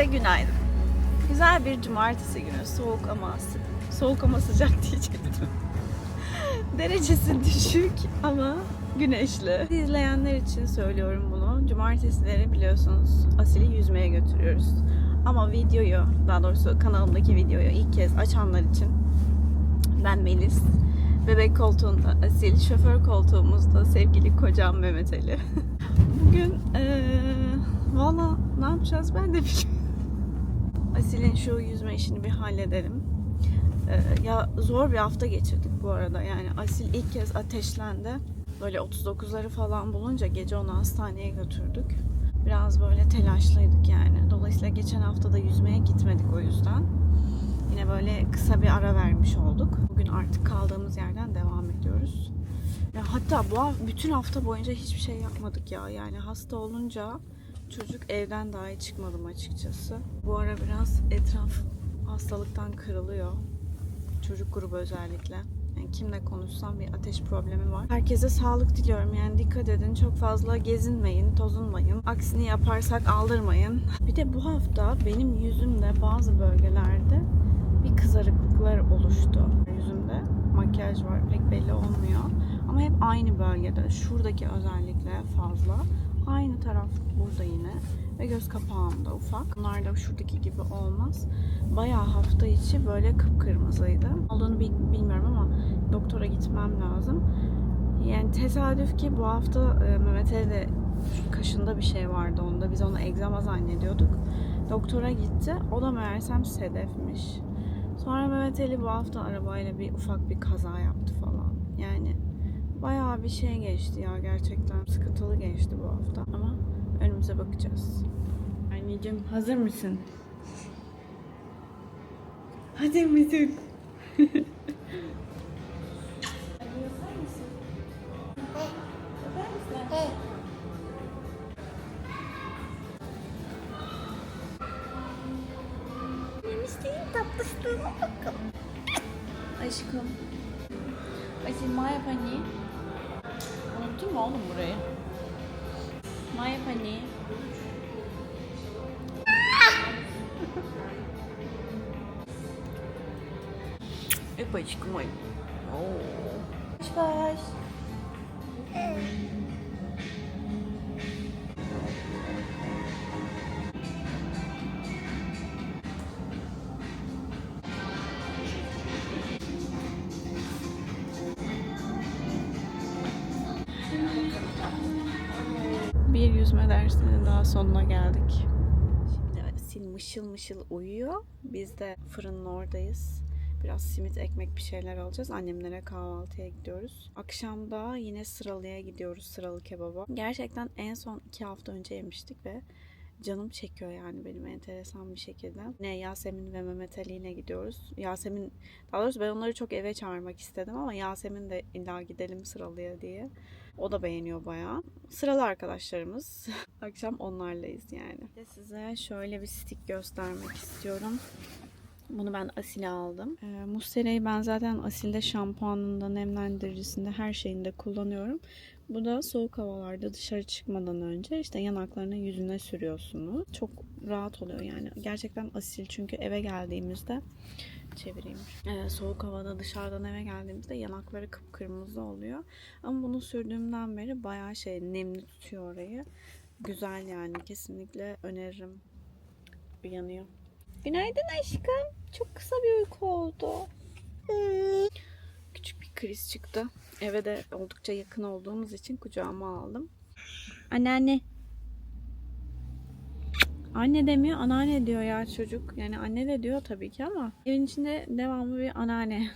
Herkese günaydın. Güzel bir cumartesi günü. Soğuk ama soğuk ama sıcak diyecektim. Derecesi düşük ama güneşli. İzleyenler için söylüyorum bunu. Cumartesileri biliyorsunuz Asil'i yüzmeye götürüyoruz. Ama videoyu, daha doğrusu kanalımdaki videoyu ilk kez açanlar için ben Melis. Bebek koltuğunda Asil, şoför koltuğumuzda sevgili kocam Mehmet Ali. Bugün eee valla ne yapacağız ben de bilmiyorum. Asil'in şu yüzme işini bir halledelim. Ee, ya zor bir hafta geçirdik bu arada. Yani Asil ilk kez ateşlendi. Böyle 39'ları falan bulunca gece onu hastaneye götürdük. Biraz böyle telaşlıydık yani. Dolayısıyla geçen hafta da yüzmeye gitmedik o yüzden. Yine böyle kısa bir ara vermiş olduk. Bugün artık kaldığımız yerden devam ediyoruz. Ya hatta bu bütün hafta boyunca hiçbir şey yapmadık ya. Yani hasta olunca çocuk evden dahi çıkmadım açıkçası. Bu ara biraz etraf hastalıktan kırılıyor. Çocuk grubu özellikle. Yani kimle konuşsam bir ateş problemi var. Herkese sağlık diliyorum. Yani dikkat edin. Çok fazla gezinmeyin, tozunmayın. Aksini yaparsak aldırmayın. Bir de bu hafta benim yüzümde bazı bölgelerde bir kızarıklıklar oluştu. Yüzümde makyaj var. Pek belli olmuyor. Ama hep aynı bölgede. Şuradaki özellikle fazla. Aynı taraf burada yine. Ve göz kapağımda ufak. Bunlar da şuradaki gibi olmaz. Bayağı hafta içi böyle kıpkırmızıydı. Olduğunu bil- bilmiyorum ama doktora gitmem lazım. Yani tesadüf ki bu hafta e, Mehmet Ali de kaşında bir şey vardı onda. Biz onu egzama zannediyorduk. Doktora gitti. O da meğersem sedefmiş. Sonra Mehmet Ali bu hafta arabayla bir ufak bir kaza yaptı falan. Bayağı bir şey geçti ya gerçekten. Sıkıntılı geçti bu hafta ama önümüze bakacağız. Anneciğim hazır mısın? Hazır mısın? Oo. Baş baş. Bir yüzme dersinin daha sonuna geldik. Şimdi Asil mışıl mışıl uyuyor. Biz de fırının oradayız. Biraz simit, ekmek bir şeyler alacağız. Annemlere kahvaltıya gidiyoruz. Akşam da yine sıralıya gidiyoruz. Sıralı kebaba. Gerçekten en son iki hafta önce yemiştik ve canım çekiyor yani benim enteresan bir şekilde. Yine Yasemin ve Mehmet Ali gidiyoruz. Yasemin, daha doğrusu ben onları çok eve çağırmak istedim ama Yasemin de illa gidelim sıralıya diye. O da beğeniyor bayağı. Sıralı arkadaşlarımız. Akşam onlarlayız yani. Size şöyle bir stick göstermek istiyorum. Bunu ben Asil'e aldım. Ee, Mustere'yi ben zaten Asil'de şampuanında, nemlendiricisinde, her şeyinde kullanıyorum. Bu da soğuk havalarda dışarı çıkmadan önce işte yanaklarına yüzüne sürüyorsunuz. Çok rahat oluyor yani. Gerçekten Asil çünkü eve geldiğimizde çevireyim. Ee, soğuk havada dışarıdan eve geldiğimizde yanakları kıpkırmızı oluyor. Ama bunu sürdüğümden beri bayağı şey nemli tutuyor orayı. Güzel yani kesinlikle öneririm. Uyanıyor. Günaydın aşkım. Çok kısa bir uyku oldu. Küçük bir kriz çıktı. Eve de oldukça yakın olduğumuz için kucağıma aldım. Anneanne. Anne demiyor, anneanne diyor ya çocuk. Yani anne de diyor tabii ki ama evin içinde devamlı bir anneanne.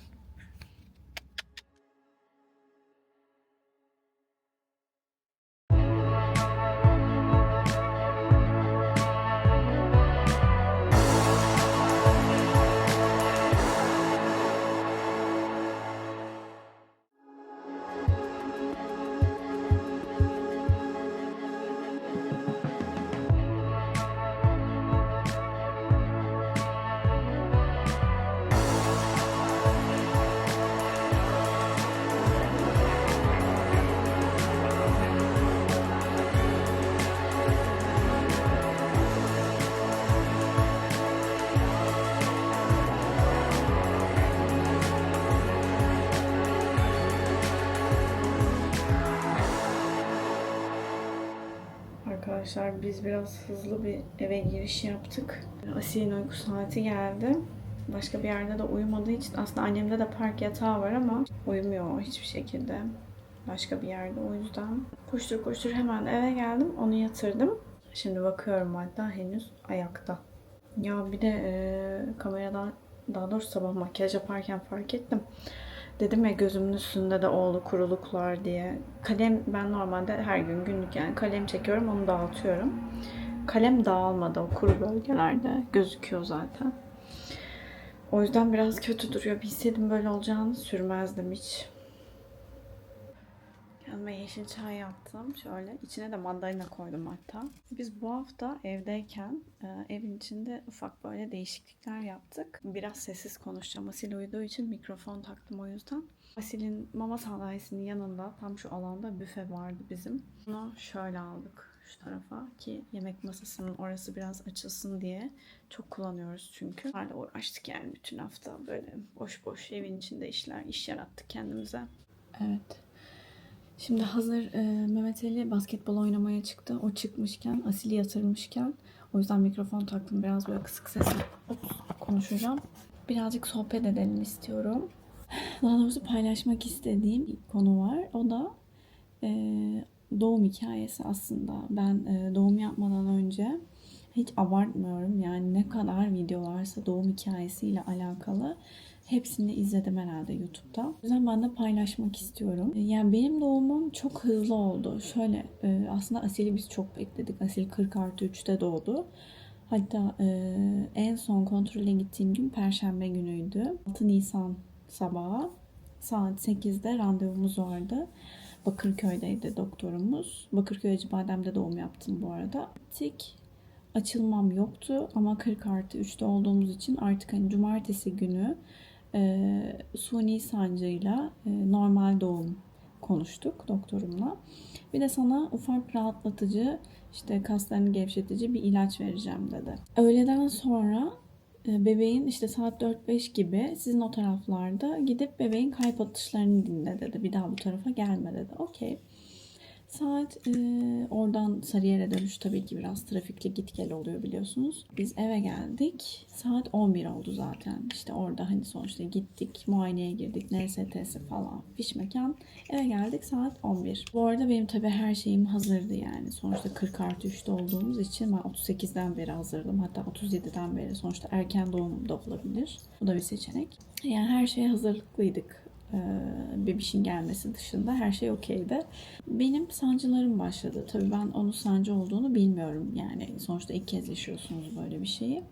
Arkadaşlar biz biraz hızlı bir eve giriş yaptık. Asiye'nin uyku saati geldi. Başka bir yerde de uyumadığı için aslında annemde de park yatağı var ama uyumuyor hiçbir şekilde. Başka bir yerde o yüzden. Koştur koştur hemen eve geldim. Onu yatırdım. Şimdi bakıyorum hatta henüz ayakta. Ya bir de e, kameradan daha doğrusu sabah makyaj yaparken fark ettim. Dedim ya gözümün üstünde de oğlu kuruluklar diye. Kalem ben normalde her gün günlük yani kalem çekiyorum onu dağıtıyorum. Kalem dağılmadı o kuru bölgelerde gözüküyor zaten. O yüzden biraz kötü duruyor. Bilseydim böyle olacağını sürmezdim hiç. Kendime yeşil çay yaptım. Şöyle içine de mandalina koydum hatta. Biz bu hafta evdeyken e, evin içinde ufak böyle değişiklikler yaptık. Biraz sessiz konuşacağım. Asil uyuduğu için mikrofon taktım o yüzden. Asil'in mama sandalyesinin yanında tam şu alanda büfe vardı bizim. Bunu şöyle aldık şu tarafa ki yemek masasının orası biraz açılsın diye çok kullanıyoruz çünkü. Hala uğraştık yani bütün hafta böyle boş boş evin içinde işler, iş yarattık kendimize. Evet. Şimdi hazır e, Mehmet Ali basketbol oynamaya çıktı. O çıkmışken, Asil'i yatırmışken o yüzden mikrofon taktım. Biraz böyle kısık sesle konuşacağım. Birazcık sohbet edelim istiyorum. Daha doğrusu paylaşmak istediğim bir konu var. O da e, doğum hikayesi aslında. Ben e, doğum yapmadan önce hiç abartmıyorum. Yani ne kadar video varsa doğum hikayesiyle alakalı hepsini izledim herhalde YouTube'da. O yüzden ben de paylaşmak istiyorum. Yani benim doğumum çok hızlı oldu. Şöyle e, aslında Asil'i biz çok bekledik. Asil 40 artı 3'te doğdu. Hatta e, en son kontrole gittiğim gün Perşembe günüydü. 6 Nisan sabahı saat 8'de randevumuz vardı. Bakırköy'deydi doktorumuz. Bakırköy Acıbadem'de doğum yaptım bu arada. Gittik. Açılmam yoktu ama 40 artı 3'te olduğumuz için artık hani cumartesi günü e, suni sancıyla e, normal doğum konuştuk doktorumla. Bir de sana ufak rahatlatıcı işte kaslarını gevşetici bir ilaç vereceğim dedi. Öğleden sonra e, bebeğin işte saat 4-5 gibi sizin o taraflarda gidip bebeğin kalp atışlarını dinle dedi. Bir daha bu tarafa gelme dedi. Okey. Saat e, oradan Sarıyer'e dönüş tabii ki biraz trafikli git gel oluyor biliyorsunuz. Biz eve geldik. Saat 11 oldu zaten. İşte orada hani sonuçta gittik, muayeneye girdik, NST'si falan, fiş mekan. Eve geldik saat 11. Bu arada benim tabii her şeyim hazırdı yani. Sonuçta 40 artı 3'te olduğumuz için ben 38'den beri hazırdım. Hatta 37'den beri sonuçta erken doğum da olabilir. Bu da bir seçenek. Yani her şeye hazırlıklıydık bebişin gelmesi dışında her şey okeydi. Benim sancılarım başladı. Tabii ben onun sancı olduğunu bilmiyorum. Yani sonuçta ilk kez yaşıyorsunuz böyle bir şeyi.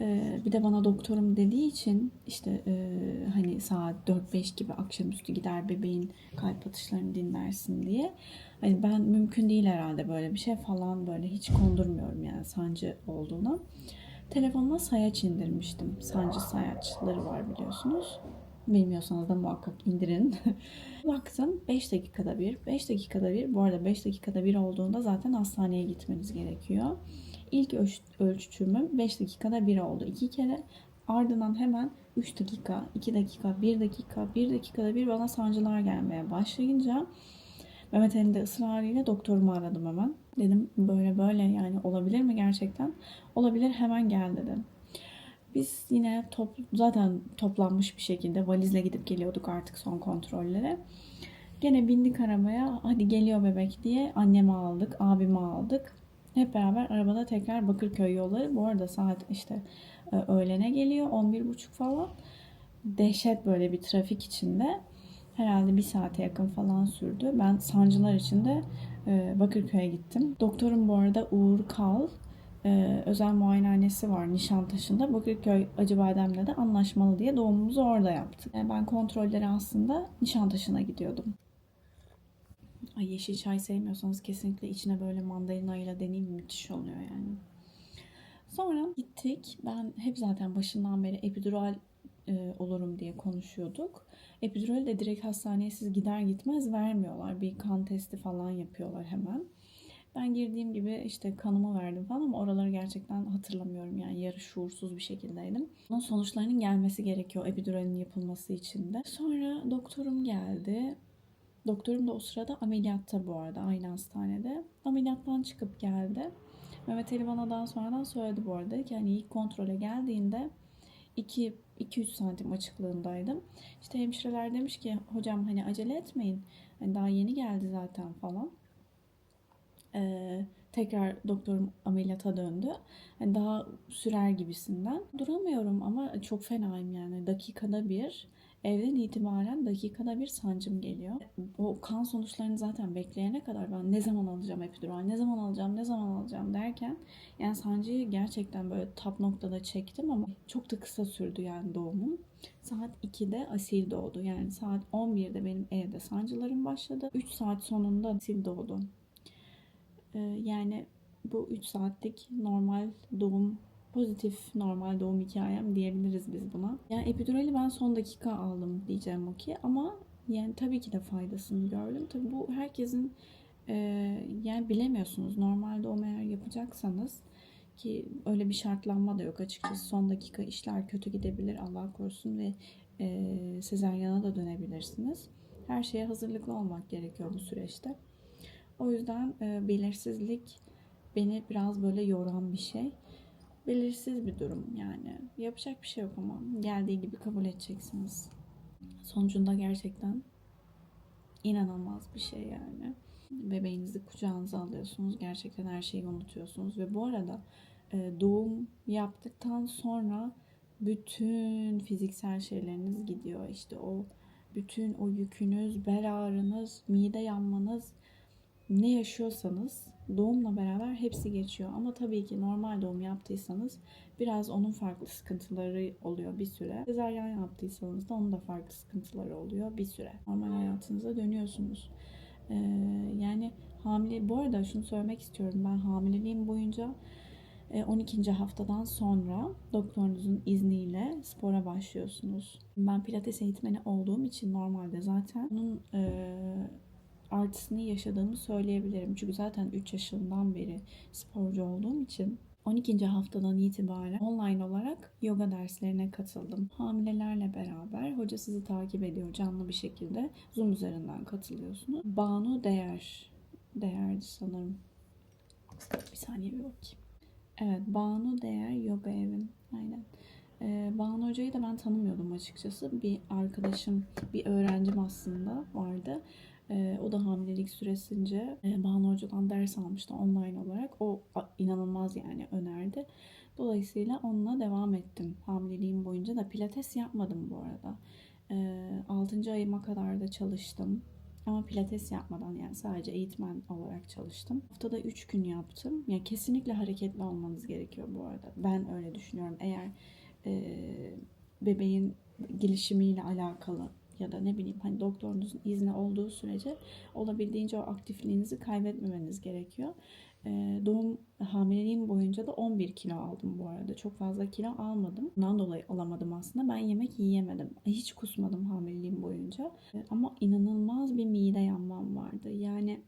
E, bir de bana doktorum dediği için işte e, hani saat 4-5 gibi akşamüstü gider bebeğin kalp atışlarını dinlersin diye. Hani ben mümkün değil herhalde böyle bir şey falan böyle hiç kondurmuyorum yani sancı olduğuna. Telefonuma sayaç indirmiştim. Sancı sayaçları var biliyorsunuz. Bilmiyorsanız da muhakkak indirin. Baktım 5 dakikada bir, 5 dakikada bir. Bu arada 5 dakikada bir olduğunda zaten hastaneye gitmeniz gerekiyor. İlk ölç ölçümüm 5 dakikada bir oldu. 2 kere ardından hemen 3 dakika, 2 dakika, 1 dakika, 1 dakikada bir bana sancılar gelmeye başlayınca Mehmet Ali'nin de ısrarıyla doktorumu aradım hemen. Dedim böyle böyle yani olabilir mi gerçekten? Olabilir hemen gel dedim. Biz yine top, zaten toplanmış bir şekilde valizle gidip geliyorduk artık son kontrollere. Gene bindik arabaya hadi geliyor bebek diye annemi aldık, abimi aldık. Hep beraber arabada tekrar Bakırköy yolları. Bu arada saat işte e, öğlene geliyor 11.30 falan. Dehşet böyle bir trafik içinde. Herhalde bir saate yakın falan sürdü. Ben sancılar içinde e, Bakırköy'e gittim. Doktorum bu arada Uğur Kal e, özel muayenehanesi var Nişantaşı'nda. Bakırköy Acıbadem'le de anlaşmalı diye doğumumuzu orada yaptık. Yani ben kontrolleri aslında Nişantaşı'na gidiyordum. Ay yeşil çay sevmiyorsanız kesinlikle içine böyle mandalina ile deneyin müthiş oluyor yani. Sonra gittik. Ben hep zaten başından beri epidural e, olurum diye konuşuyorduk. Epidural de direkt hastaneye siz gider gitmez vermiyorlar. Bir kan testi falan yapıyorlar hemen. Ben girdiğim gibi işte kanımı verdim falan ama oraları gerçekten hatırlamıyorum. Yani yarı şuursuz bir şekildeydim. Bunun sonuçlarının gelmesi gerekiyor epiduralin yapılması için de. Sonra doktorum geldi. Doktorum da o sırada ameliyatta bu arada aynı hastanede. Ameliyattan çıkıp geldi. Mehmet Ali bana daha sonradan söyledi bu arada ki hani ilk kontrole geldiğinde 2-3 santim açıklığındaydım. İşte hemşireler demiş ki hocam hani acele etmeyin. Hani daha yeni geldi zaten falan. Ee, tekrar doktorum ameliyata döndü. Hani daha sürer gibisinden. Duramıyorum ama çok fenayım yani. Dakikada bir evden itibaren dakikada bir sancım geliyor. O kan sonuçlarını zaten bekleyene kadar ben ne zaman alacağım epidural, ne zaman alacağım, ne zaman alacağım derken yani sancıyı gerçekten böyle tap noktada çektim ama çok da kısa sürdü yani doğumum. Saat 2'de Asil doğdu. Yani saat 11'de benim evde sancılarım başladı. 3 saat sonunda Asil doğdu. Ee, yani bu 3 saatlik normal doğum pozitif normal doğum hikayem diyebiliriz biz buna. Yani epidurali ben son dakika aldım diyeceğim o ki ama yani tabii ki de faydasını gördüm. Tabii bu herkesin e, yani bilemiyorsunuz normal doğum eğer yapacaksanız ki öyle bir şartlanma da yok açıkçası son dakika işler kötü gidebilir Allah korusun ve e, sezeryana da dönebilirsiniz. Her şeye hazırlıklı olmak gerekiyor bu süreçte. O yüzden e, belirsizlik beni biraz böyle yoran bir şey belirsiz bir durum yani. Yapacak bir şey yok ama geldiği gibi kabul edeceksiniz. Sonucunda gerçekten inanılmaz bir şey yani. Bebeğinizi kucağınıza alıyorsunuz. Gerçekten her şeyi unutuyorsunuz. Ve bu arada e, doğum yaptıktan sonra bütün fiziksel şeyleriniz gidiyor. İşte o bütün o yükünüz, bel ağrınız, mide yanmanız, ne yaşıyorsanız doğumla beraber hepsi geçiyor. Ama tabii ki normal doğum yaptıysanız biraz onun farklı sıkıntıları oluyor bir süre. Sezaryen yaptıysanız da onun da farklı sıkıntıları oluyor bir süre. Normal hayatınıza dönüyorsunuz. Ee, yani hamile bu arada şunu söylemek istiyorum. Ben hamileliğim boyunca 12. haftadan sonra doktorunuzun izniyle spora başlıyorsunuz. Ben pilates eğitmeni olduğum için normalde zaten bunun e, artısını yaşadığımı söyleyebilirim. Çünkü zaten 3 yaşından beri sporcu olduğum için 12. haftadan itibaren online olarak yoga derslerine katıldım. Hamilelerle beraber hoca sizi takip ediyor canlı bir şekilde. Zoom üzerinden katılıyorsunuz. Banu Değer. Değerdi sanırım. Bir saniye bir bakayım. Evet Banu Değer Yoga Evim. Aynen. Ee, Banu Hoca'yı da ben tanımıyordum açıkçası. Bir arkadaşım, bir öğrencim aslında vardı. Ee, o da hamilelik süresince e, Banu Hoca'dan ders almıştı online olarak. O inanılmaz yani önerdi. Dolayısıyla onunla devam ettim. Hamileliğim boyunca da pilates yapmadım bu arada. Ee, 6. ayıma kadar da çalıştım. Ama pilates yapmadan yani sadece eğitmen olarak çalıştım. Haftada 3 gün yaptım. Yani kesinlikle hareketli olmanız gerekiyor bu arada. Ben öyle düşünüyorum. Eğer e, bebeğin gelişimiyle alakalı ya da ne bileyim hani doktorunuzun izni olduğu sürece olabildiğince o aktifliğinizi kaybetmemeniz gerekiyor. Ee, doğum hamileliğim boyunca da 11 kilo aldım bu arada. Çok fazla kilo almadım. Bundan dolayı alamadım aslında. Ben yemek yiyemedim. Hiç kusmadım hamileliğim boyunca. Ee, ama inanılmaz bir mide yanmam vardı. Yani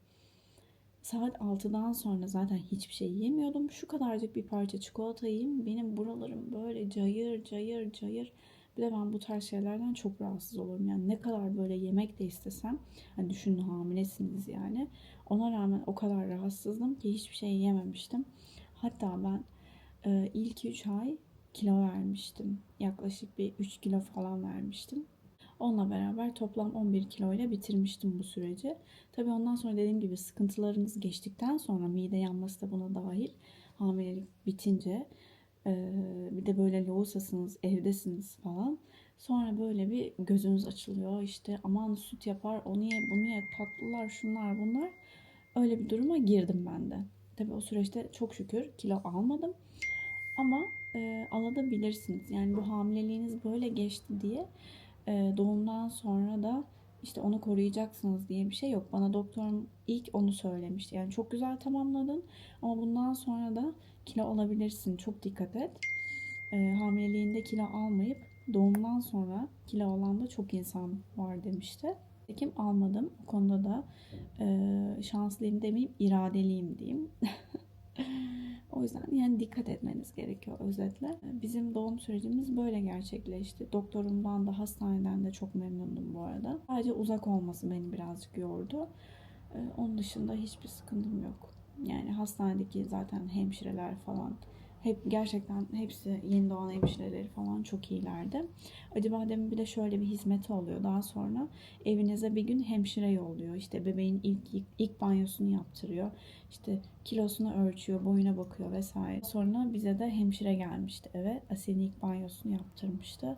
saat 6'dan sonra zaten hiçbir şey yemiyordum. Şu kadarcık bir parça çikolata yiyeyim. Benim buralarım böyle cayır cayır cayır. Bir ben bu tarz şeylerden çok rahatsız olurum. Yani ne kadar böyle yemek de istesem, hani düşünün hamilesiniz yani. Ona rağmen o kadar rahatsızdım ki hiçbir şey yememiştim. Hatta ben e, ilk 3 ay kilo vermiştim. Yaklaşık bir 3 kilo falan vermiştim. Onunla beraber toplam 11 kilo ile bitirmiştim bu süreci. Tabii ondan sonra dediğim gibi sıkıntılarınız geçtikten sonra mide yanması da buna dahil hamilelik bitince bir de böyle loğusasınız, evdesiniz falan. Sonra böyle bir gözünüz açılıyor. İşte aman süt yapar, onu ye, bunu ye, tatlılar, şunlar bunlar. Öyle bir duruma girdim ben de. Tabii o süreçte çok şükür kilo almadım. Ama e, alabilirsiniz. Yani bu hamileliğiniz böyle geçti diye e, doğumdan sonra da işte onu koruyacaksınız diye bir şey yok. Bana doktorum ilk onu söylemişti. Yani çok güzel tamamladın ama bundan sonra da kilo alabilirsin. Çok dikkat et. E, hamileliğinde kilo almayıp doğumdan sonra kilo olan da çok insan var demişti. Tekim almadım. O konuda da e, şanslıyım demeyeyim, iradeliyim diyeyim. o yüzden yani dikkat etmeniz gerekiyor özetle. Bizim doğum sürecimiz böyle gerçekleşti. Doktorumdan da hastaneden de çok memnundum bu arada. Sadece uzak olması beni birazcık yordu. Ee, onun dışında hiçbir sıkıntım yok. Yani hastanedeki zaten hemşireler falan hep gerçekten hepsi yeni doğan hemşireleri falan çok iyilerdi. Acıbadem'in bir de şöyle bir hizmeti oluyor. Daha sonra evinize bir gün hemşire yolluyor. İşte bebeğin ilk ilk, ilk banyosunu yaptırıyor. İşte kilosunu ölçüyor, boyuna bakıyor vesaire. Sonra bize de hemşire gelmişti eve. Asil'in ilk banyosunu yaptırmıştı.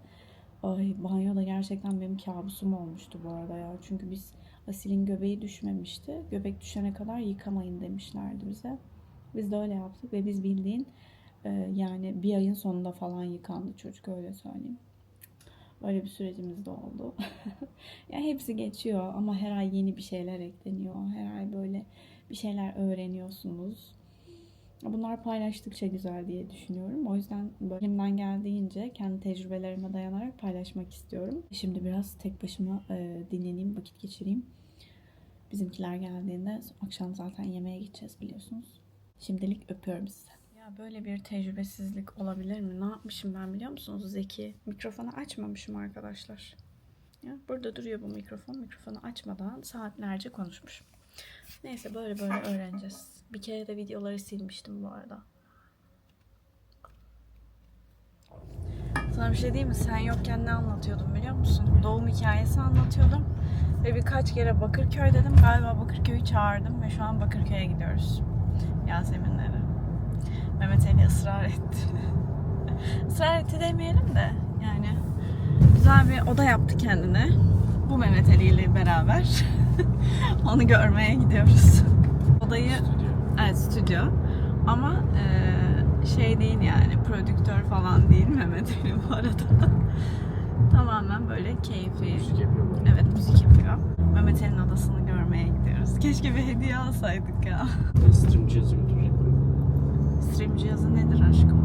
Ay banyo da gerçekten benim kabusum olmuştu bu arada ya. Çünkü biz Asil'in göbeği düşmemişti. Göbek düşene kadar yıkamayın demişlerdi bize. Biz de öyle yaptık ve biz bildiğin e, yani bir ayın sonunda falan yıkandı çocuk öyle söyleyeyim. Böyle bir sürecimiz de oldu. ya hepsi geçiyor ama her ay yeni bir şeyler ekleniyor. Her ay böyle bir şeyler öğreniyorsunuz. Bunlar paylaştıkça güzel diye düşünüyorum. O yüzden elimden geldiğince kendi tecrübelerime dayanarak paylaşmak istiyorum. Şimdi biraz tek başıma e, dinleneyim, vakit geçireyim. Bizimkiler geldiğinde akşam zaten yemeğe gideceğiz biliyorsunuz. Şimdilik öpüyorum sizi. Ya böyle bir tecrübesizlik olabilir mi? Ne yapmışım ben biliyor musunuz Zeki? Mikrofonu açmamışım arkadaşlar. Ya burada duruyor bu mikrofon. Mikrofonu açmadan saatlerce konuşmuşum. Neyse böyle böyle öğreneceğiz. Bir kere de videoları silmiştim bu arada. Sana bir şey diyeyim mi? Sen yokken ne anlatıyordum biliyor musun? Doğum hikayesi anlatıyordum. Ve birkaç kere Bakırköy dedim. Galiba Bakırköy'ü çağırdım ve şu an Bakırköy'e gidiyoruz. Yaseminlere. Mehmet Ali ısrar etti. ısrar etti demeyelim de yani güzel bir oda yaptı kendine. Bu Mehmet Ali ile beraber onu görmeye gidiyoruz. Odayı evet stüdyo ama e, şey değil yani prodüktör falan değil Mehmet Ali bu arada. Tamamen böyle keyfi. Müzik yapıyor mu? Evet müzik yapıyor. Mehmet Ali'nin odasını görmeye gidiyoruz. Keşke bir hediye alsaydık ya. Stream götürecektim. Stream cihazı nedir aşkım?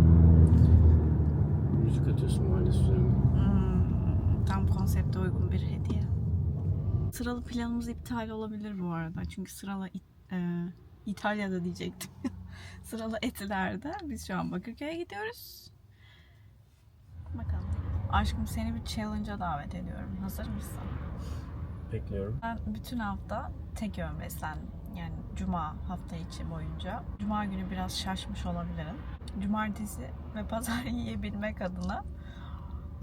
Müzik atıyorsun üzerine. Hmm, tam konsepte uygun bir hediye. Sıralı planımız iptal olabilir bu arada. Çünkü sıralı e, İtalya'da diyecektim. sıralı Etiler'de. Biz şu an Bakırköy'e gidiyoruz. Bakalım. Aşkım seni bir challenge'a davet ediyorum. Hazır mısın? Bekliyorum. Ben bütün hafta tek öğün beslendim. Yani cuma hafta içi boyunca. Cuma günü biraz şaşmış olabilirim. Cumartesi ve pazar yiyebilmek adına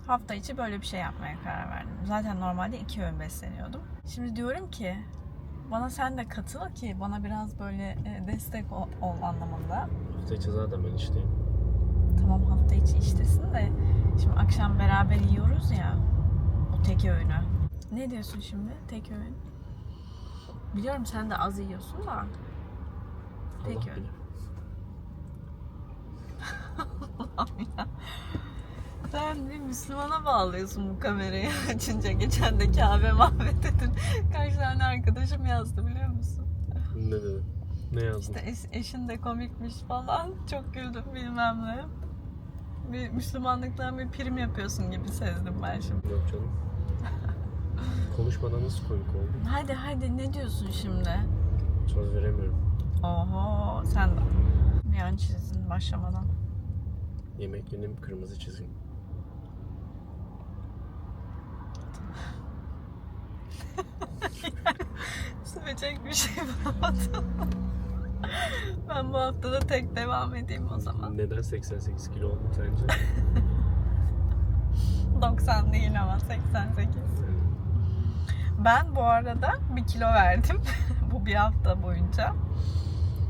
hafta içi böyle bir şey yapmaya karar verdim. Zaten normalde iki öğün besleniyordum. Şimdi diyorum ki bana sen de katıl ki bana biraz böyle e, destek ol, ol anlamında. Hafta içi zaten ben işteyim. Tamam hafta içi iştesin de şimdi akşam beraber yiyoruz ya o tek öğünü. Ne diyorsun şimdi tek öğün? Biliyorum sen de az yiyorsun da. Allah öğün. bilir. Sen bir Müslümana bağlıyorsun bu kamerayı açınca. Geçen de Kabe mahvet dedin. Kaç tane arkadaşım yazdı biliyor musun? Ne dedi? Ne yazdın? İşte eş- eşin de komikmiş falan. Çok güldüm bilmem ne. Bir Müslümanlıktan bir prim yapıyorsun gibi sezdim ben şimdi. Yok canım. Konuşmadan nasıl komik oldu? Hadi hadi ne diyorsun şimdi? Söz veremiyorum. Oho sen de. Bir an çizdin başlamadan. Yemek yedim kırmızı çizim. Söyleyecek bir şey bulamadım. ben bu hafta da tek devam edeyim o zaman. Neden 88 kilo oldum sence? 90 değil ama 88. Ben bu arada bir kilo verdim. bu bir hafta boyunca.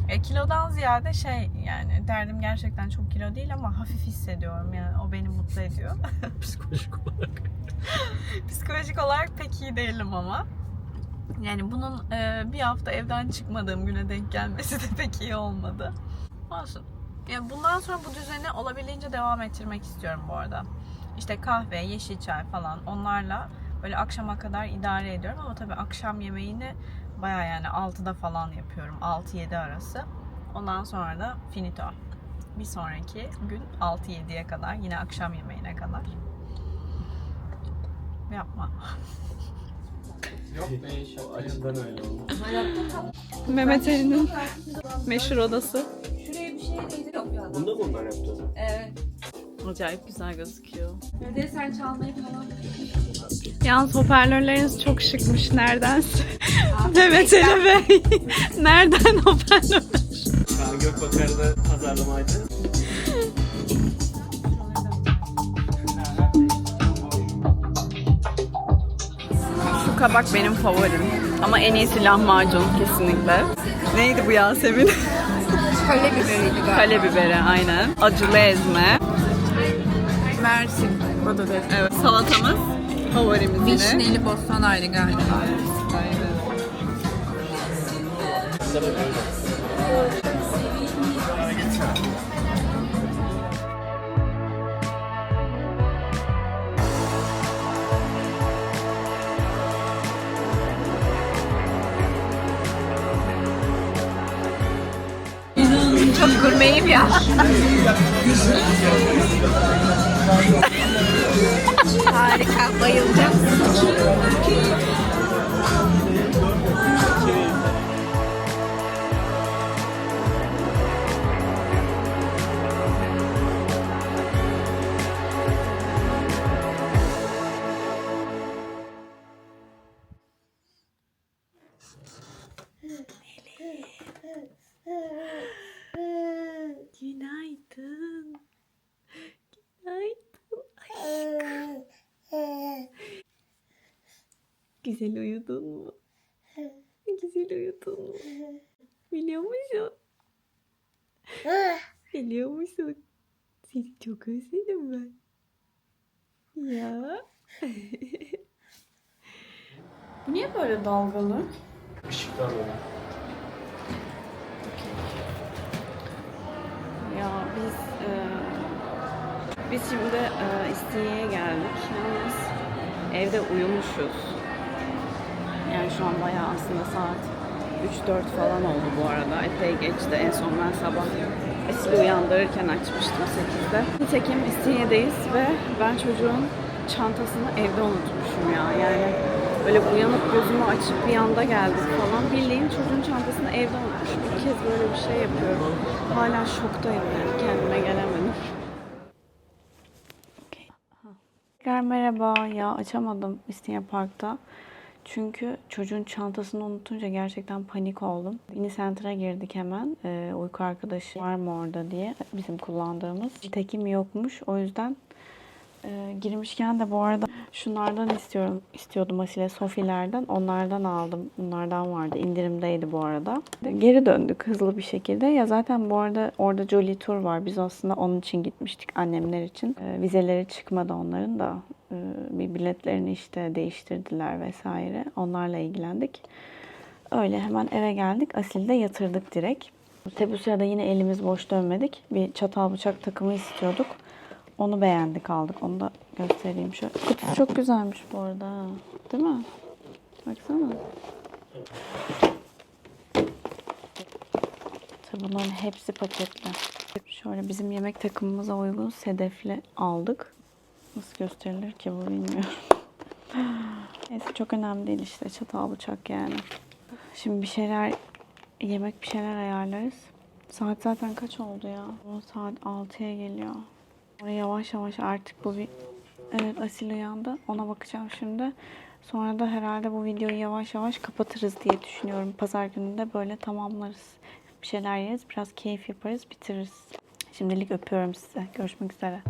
E, kilodan ziyade şey yani derdim gerçekten çok kilo değil ama hafif hissediyorum yani o beni mutlu ediyor. Psikolojik olarak. Psikolojik olarak pek iyi değilim ama. Yani bunun e, bir hafta evden çıkmadığım güne denk gelmesi de pek iyi olmadı. Olsun. Yani bundan sonra bu düzeni olabildiğince devam ettirmek istiyorum bu arada. İşte kahve, yeşil çay falan onlarla böyle akşama kadar idare ediyorum ama tabii akşam yemeğini baya yani 6'da falan yapıyorum. 6-7 arası. Ondan sonra da finito. Bir sonraki gün 6-7'ye kadar yine akşam yemeğine kadar. Yapma. Açıdan öyle oldu. Mehmet Ali'nin meşhur odası. Şuraya bir şey değdi yok ya. Bunda mı onlar yaptı? Evet. Acayip güzel gözüküyor. Hadi sen çalmayı falan. Yalnız hoparlörleriniz çok şıkmış neredense. Mehmet Ali Bey. Nereden hoparlör? Kaan Gökbakar'da pazarlamaydı. Şu kabak benim favorim. Ama en iyisi lahmacun kesinlikle. Neydi bu Yasemin? Kale biberiydi galiba. Kale biberi aynen. Acılı ezme. O da değil. Evet. Salatamız favorimiz yine. Vişneli bostanaydı galiba. Çok gurmeyim ya. Harika. Bayılacağım. Güzel uyudun mu? Güzel uyudun mu? Biliyor musun? Biliyor musun? Seni çok özledim ben. Ya. Bu niye böyle dalgalı? Işıktan dolayı. Ya biz e, biz şimdi e, İstiye'ye geldik. Yalnız evde uyumuşuz. Yani şu an bayağı aslında saat 3-4 falan oldu bu arada. Epey geçti. En son ben sabah Esil'i uyandırırken açmıştım 8'de. Nitekim İstiye'deyiz ve ben çocuğun çantasını evde unutmuşum ya. Yani böyle uyanıp gözümü açıp bir anda geldik falan. Bildiğin çocuğun çantasını evde unutmuşum. İlk kez böyle bir şey yapıyorum. Hala şoktayım yani. Kendime gelemedim. Tekrar merhaba. Ya açamadım İstinye Park'ta. Çünkü çocuğun çantasını unutunca gerçekten panik oldum. Unicenter'a girdik hemen. Ee, uyku arkadaşı var mı orada diye. Bizim kullandığımız. Tekim yokmuş. O yüzden e, girmişken de bu arada şunlardan istiyorum. istiyordum Asile Sofilerden. Onlardan aldım. Bunlardan vardı. İndirimdeydi bu arada. Geri döndük hızlı bir şekilde. Ya zaten bu arada orada Jolly Tour var. Biz aslında onun için gitmiştik annemler için. Ee, vizeleri çıkmadı onların da. Ee, bir biletlerini işte değiştirdiler vesaire. Onlarla ilgilendik. Öyle hemen eve geldik. Asil'de yatırdık direkt. Tabi bu sırada yine elimiz boş dönmedik. Bir çatal bıçak takımı istiyorduk. Onu beğendik aldık. Onu da göstereyim. Şöyle. Kutusu çok güzelmiş bu arada. Değil mi? Baksana. Tabii bunların hepsi paketli. Şöyle bizim yemek takımımıza uygun sedefli aldık. Nasıl gösterilir ki bu bilmiyorum. Neyse çok önemli değil işte çatal bıçak yani. Şimdi bir şeyler yemek bir şeyler ayarlarız. Saat zaten kaç oldu ya? O saat 6'ya geliyor. Oraya yavaş yavaş artık bu bir Evet Asil uyandı. Ona bakacağım şimdi. Sonra da herhalde bu videoyu yavaş yavaş kapatırız diye düşünüyorum. Pazar günü de böyle tamamlarız. Bir şeyler yeriz, biraz keyif yaparız, bitiririz. Şimdilik öpüyorum size. Görüşmek üzere.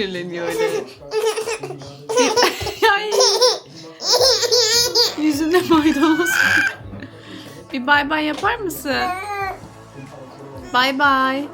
Sinirleniyor öyle. Ay. Yüzünde maydanoz. Bir bay bay yapar mısın? Bay bay.